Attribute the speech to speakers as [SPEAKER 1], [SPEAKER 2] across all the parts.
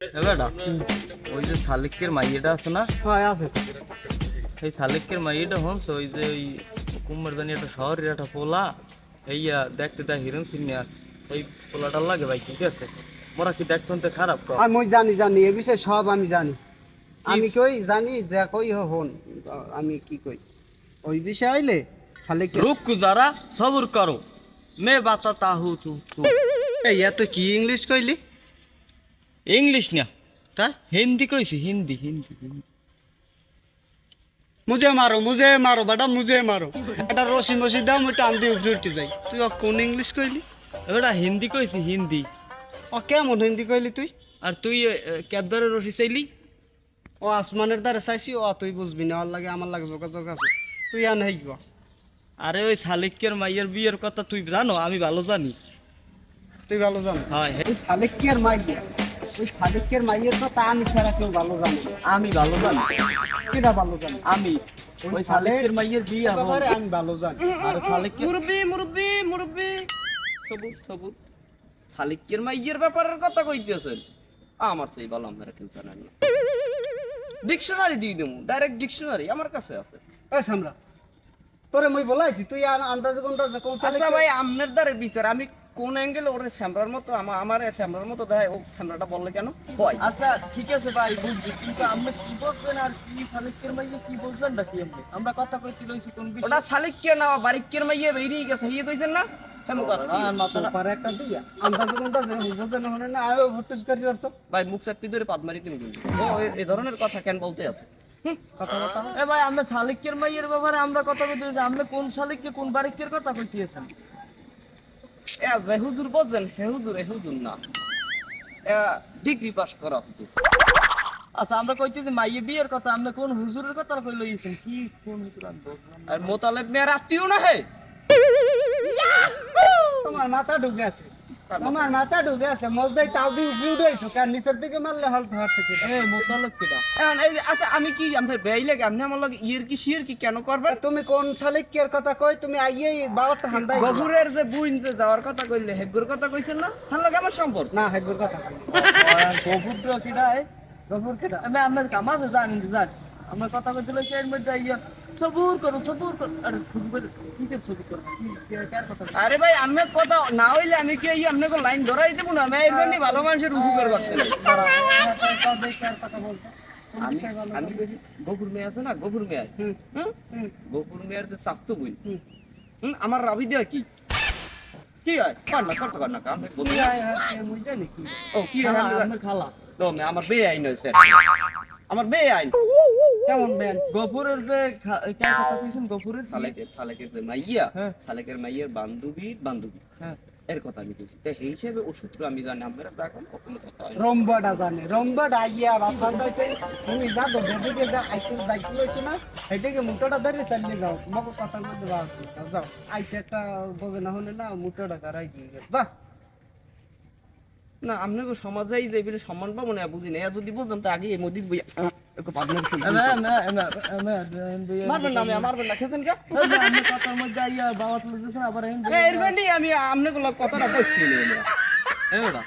[SPEAKER 1] এবারটা ওই যে শালিকের মাইয়েটা আছে না?
[SPEAKER 2] হ্যাঁ আছে।
[SPEAKER 1] এই শালিকের মাইয়েটা হনস ওই যে ওই কুমার জানি একটা শহরের একটা পোলা এইয়া দেখতে সিনিয়র এই পোলাটার লাগে ভাই ঠিক আছে? মোরা কি দেখতে হতে খারাপ
[SPEAKER 2] আমি জানি জানি এ বিষয়ে সব আমি জানি। আমি কই জানি যে কই হন আমি কি কই? ওই বিষয়ে আইলে শালিক কি
[SPEAKER 1] রুক যারা সবুর করো। মে বাতা তাহু তু তু।
[SPEAKER 2] এই এত কি ইংলিশ কইলি?
[SPEAKER 1] ইংলিশ না
[SPEAKER 2] তা
[SPEAKER 1] হিন্দি কইছি হিন্দি হিন্দি।
[SPEAKER 2] মুজে মারো মুজে মারো বেটা মুজে মারো এটা রশি মশি দাও মুই টান দিয়ে উপরে উঠে যাই তুই কোন ইংলিশ কইলি
[SPEAKER 1] এবারটা হিন্দি কইছি হিন্দি
[SPEAKER 2] ও কেমন হিন্দি কইলি তুই
[SPEAKER 1] আর তুই ক্যাবদারে রশি চাইলি
[SPEAKER 2] ও আসমানের দ্বারা চাইছি ও তুই বুঝবি না ওর লাগে আমার লাগে যোগাযোগ আছে তুই আন হেইব
[SPEAKER 1] আরে ওই শালিকের মাইয়ের বিয়ের কথা তুই জানো আমি ভালো জানি
[SPEAKER 2] তুই ভালো জানো
[SPEAKER 1] হয়
[SPEAKER 2] ওই সালেকিয়ার মাইয়া ওই সালেকিয়ার মাইয়ের কথা আমি ছাড়া কেউ ভালো জানে।
[SPEAKER 1] আমি ভালো জানি।
[SPEAKER 2] ভালো জানে?
[SPEAKER 1] আমি। ওই শালিকের মাইয়ের বিয়ে হবে।
[SPEAKER 2] আমি ভালো জানি।
[SPEAKER 1] আর শালিকের
[SPEAKER 3] মুরব্বি মুরব্বি মুরব্বি। সবুজ সবুজ। শালিকের মাইয়ের ব্যাপারের কথা কইতেছেন? আমার সেই বলো আপনারা কেউ জানেন না। ডিকশনারি দিয়ে দেবো ডাইরেক্ট ডিকশনারি আমার কাছে আছে।
[SPEAKER 2] এই সামরা তোরে মই বলাইছি তুই আন্দাজে কোনটা কোন
[SPEAKER 3] আচ্ছা ভাই দ্বারে বিচার আমি কোন অ্যাঙ্গেলে ওরে স্যামরার মতো আমার স্যামরার মতো দেখায় ও স্যামরাটা বললে কেন? হয়
[SPEAKER 1] আচ্ছা ঠিক আছে ভাই বুঝছি। কিন্তু আমরা কি বলবেন আর কি শালিকের মাইয়ে কি বলবেন নাকি আমরা কথা কইতে লইছি কোন বিষয়?
[SPEAKER 3] ওটা শালিকের না বারিকের মাইয়ে বেরিয়ে গেছে ইয়ে কইছেন না? হেমু কথা
[SPEAKER 1] আর মাথাটা
[SPEAKER 2] পারে একটা দিয়া। আন্দাজে কোনটা যে বুঝতে না হনে না আয়ো ভুটুস করি আসছো
[SPEAKER 3] ভাই মুখ চাপি ধরে পাত মারি তুমি। ও এ- এ ধরনের কথা কেন বলতে আছে?
[SPEAKER 1] এ ভাই আমরা শালিকের মাইয়ের ব্যাপারে আমরা কথা কইতে আমরা কোন শালিককে কোন বারিকের কথা কইতেছেন
[SPEAKER 3] এ যে হুজুর বলছেন হে হুজুর এ হুজুর না। ডিগ্রি পাস করা হুজুর।
[SPEAKER 1] আচ্ছা আমরা কইতেছি মাইয়ে বিয়ের কথা আমরা কোন হুজুরের কথা কই লইছেন? কি কোন হুজুর।
[SPEAKER 3] আর মোতালেব মেয়ের আত্মীয় না হে?
[SPEAKER 2] তোমার মাথা ঢুকে আছে। তোমার মাথা ঢুকে আছে মজদাই তাও দিয়ে উপরে উঠাইছো কার নিচের দিকে মারলে হাল হাত থেকে।
[SPEAKER 1] এ কেডা
[SPEAKER 3] এখন এই যে আচ্ছা আমি কি আপনার বেই লাগে? আপনি আমার লাগে ইয়ের কি শিয়ের কি কেন করবেন?
[SPEAKER 2] তুমি কোন সালেকিয়ার কথা কই? তুমি আইয়ে বাবারটা হান্দাই
[SPEAKER 3] গফুরের যে বুইন যে যাওয়ার কথা কইলে হেগুর কথা কইছেন না? তার লাগে আমার সম্পর্ক।
[SPEAKER 2] না হেগুর কথা
[SPEAKER 1] গফুর কেডা এ
[SPEAKER 2] গফুর কেটা
[SPEAKER 1] আমি আপনার কামাতে জানি জান। আমরা কথা কইতে লইছি এর মধ্যে ইয়া সবুর করো সবুর আরে
[SPEAKER 3] ভাই আমি কথা না হইলে আমি কি এই আপনাকে লাইন ধরাই দেবো না? আমি এই জন্য ভালো মানুষের করবার
[SPEAKER 2] দাঁড়াও, আমার তো সব দেখে আর কথা বলতো
[SPEAKER 3] আমি আমি বেশি গফুর মেয়ে আছে না গফুর মেয়ে।
[SPEAKER 2] হুম,
[SPEAKER 3] হুম
[SPEAKER 2] হুম,
[SPEAKER 3] গফুর মেয়ের যে স্বাস্থ্য বই।
[SPEAKER 2] হুম।
[SPEAKER 3] হুম আমার রাবি দেওয়া কি? কি হয়? কর না করতে কর না আমি
[SPEAKER 2] কি
[SPEAKER 3] বলি
[SPEAKER 2] আয় হাতে মুই জানি কি?
[SPEAKER 3] ও কি হয়
[SPEAKER 1] খালা, খালা।
[SPEAKER 3] তো আমার বে আইন হয়েছে। আমার আইন।
[SPEAKER 2] কেমন বেন
[SPEAKER 1] গফুরের যে কথা কইছেন? গফুরের
[SPEAKER 3] সালেকের সালেকের যে মাইয়া
[SPEAKER 1] হ্যাঁ।
[SPEAKER 3] সালেকের মাইয়ের বান্ধবীর বান্ধবী।
[SPEAKER 1] হ্যাঁ।
[SPEAKER 3] এর কথা আমি কইছি। তো সেই হিসেবে ও সূত্র আমি জানি কখনো কথা হয় না।
[SPEAKER 2] রম্বাটা জানে। রম্বাটা আইয়া বাসান দাইছে তুমি যা তো যা আইতে যাইতে না এইদিকে মুটোটা ধরে চালিয়ে যাও। মগো কথার মধ্যে বাস যাও আইছে একটা বোঝে না হলে না মুটোটা কারাই দিয়ে যা।
[SPEAKER 3] না আপনাকে সমাজে যে বলে সম্মান পাবো না বুঝি না। যদি বুঝতাম তো আগে এই মদিত বই একটু মারবেন না মারবেন না কে
[SPEAKER 1] কথার মধ্যে আইয়া বাবা তুলে দিয়েছেন, আবার
[SPEAKER 3] আমি আপনাকে কথাটা বলছি না
[SPEAKER 1] এবারে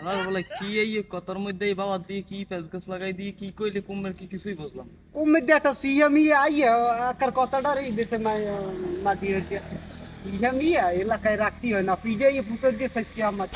[SPEAKER 1] আমার বলে কি এই কথার মধ্যে এই বাবা দিয়ে কি পেঁচ লাগাই দিয়ে কি কইলে কুমের কি কিছুই বুঝলাম না।
[SPEAKER 2] উম্মে একটা সিএমি আইয়া আকার কথাটা রে দেশে মাটি হইতে ইহামিয়া এলাকায় রাখতে হয় না পিডে পুতো দিয়ে সাইছি আমার